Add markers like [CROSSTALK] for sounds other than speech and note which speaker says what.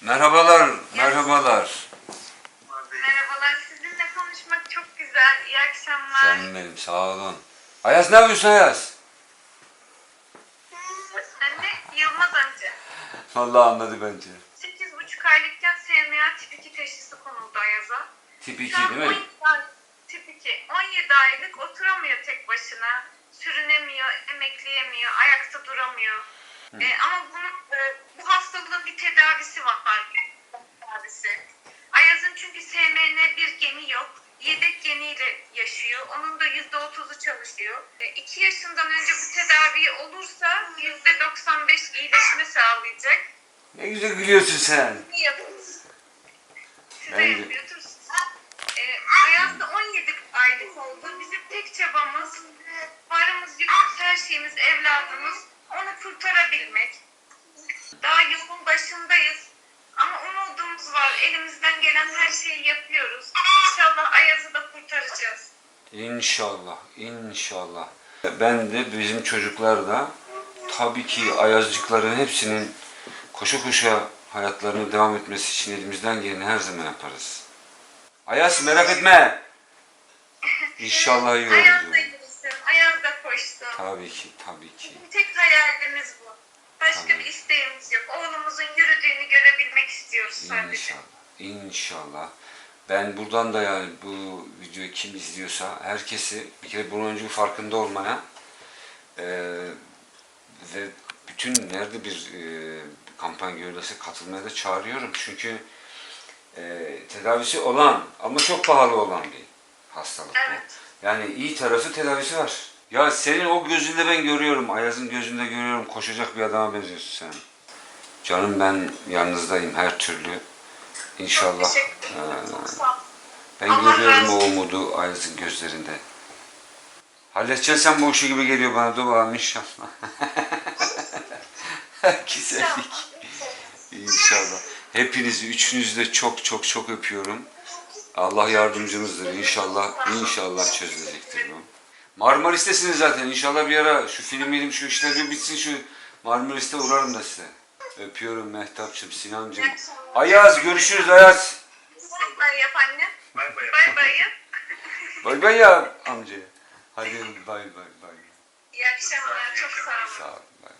Speaker 1: Merhabalar, merhabalar.
Speaker 2: Merhabalar, sizinle konuşmak çok güzel. İyi akşamlar.
Speaker 1: Canım benim, sağ olun. Ayaz ne yapıyorsun Ayaz?
Speaker 2: Anne, Yılmaz amca.
Speaker 1: Vallahi anladı bence.
Speaker 2: 8,5 aylıkken SMA tip 2 teşhisi konuldu Ayaz'a.
Speaker 1: Tip 2
Speaker 2: Şu an
Speaker 1: değil mi?
Speaker 2: 17 ay- Tip 2. 17 aylık oturamıyor tek başına. Sürünemiyor, emekleyemiyor, ayakta duramıyor. E, ama bunun, e, bu hastalığın bir tedavisi var. Tedavisi. Ayaz'ın çünkü SMN bir geni yok. Yedek geniyle yaşıyor. Onun da %30'u çalışıyor. 2 yaşından önce bu tedavi olursa %95 iyileşme sağlayacak.
Speaker 1: Ne güzel gülüyorsun sen.
Speaker 2: Ne yapıyoruz? Siz de
Speaker 1: Ben de-
Speaker 2: yapıyorsunuz. E, Ayaz da 17 aylık oldu. Bizim tek çabamız, varımız, yoğumuz, her şeyimiz, evladımız onu kurtarabilmek. Daha yolun başındayız. Ama umudumuz var. Elimizden gelen her şeyi yapıyoruz. İnşallah Ayaz'ı da kurtaracağız.
Speaker 1: İnşallah, inşallah. Ben de bizim çocuklar da tabii ki ayazcıkların hepsinin koşa koşa hayatlarını devam etmesi için elimizden geleni her zaman yaparız. Ayaz merak etme. İnşallah iyi olur
Speaker 2: da
Speaker 1: diyorum.
Speaker 2: yürüsün, Ayaz da koşsun.
Speaker 1: Tabii ki, tabii ki.
Speaker 2: Tek hayalimiz bu. Başka
Speaker 1: Tabii.
Speaker 2: bir isteğimiz yok. Oğlumuzun yürüdüğünü görebilmek istiyoruz sadece.
Speaker 1: İnşallah. İnşallah. Ben buradan da yani bu videoyu kim izliyorsa herkesi bir kere bunun önce farkında olmaya eee, ve bütün nerede bir eee kampanya görülürse katılmaya da çağırıyorum. Çünkü eee, tedavisi olan ama çok pahalı olan bir hastalık bu.
Speaker 2: Evet.
Speaker 1: Yani iyi tarafı tedavisi var. Ya senin o gözünde ben görüyorum, Ayaz'ın gözünde görüyorum. Koşacak bir adama benziyorsun sen. Canım ben yanınızdayım her türlü. İnşallah. Ee, ben görüyorum o umudu Ayaz'ın gözlerinde. Halledeceksin sen bu işi gibi geliyor bana. Dur bakalım inşallah. [LAUGHS] Güzellik. İnşallah. Hepinizi, üçünüzü de çok çok çok öpüyorum. Allah yardımcınızdır. İnşallah, inşallah çözülecektir bu. Marmaris'tesiniz zaten. İnşallah bir ara şu film şu işler bir bitsin şu Marmaris'te uğrarım da size. Öpüyorum Mehtapçım, Sinancım. Ayaz görüşürüz Ayaz.
Speaker 2: Bay bay yap anne. Bay bay yap.
Speaker 1: Bay bay ya amca. Hadi bay bay bay.
Speaker 2: İyi akşamlar. Çok sağ olun.
Speaker 1: Sağ ol.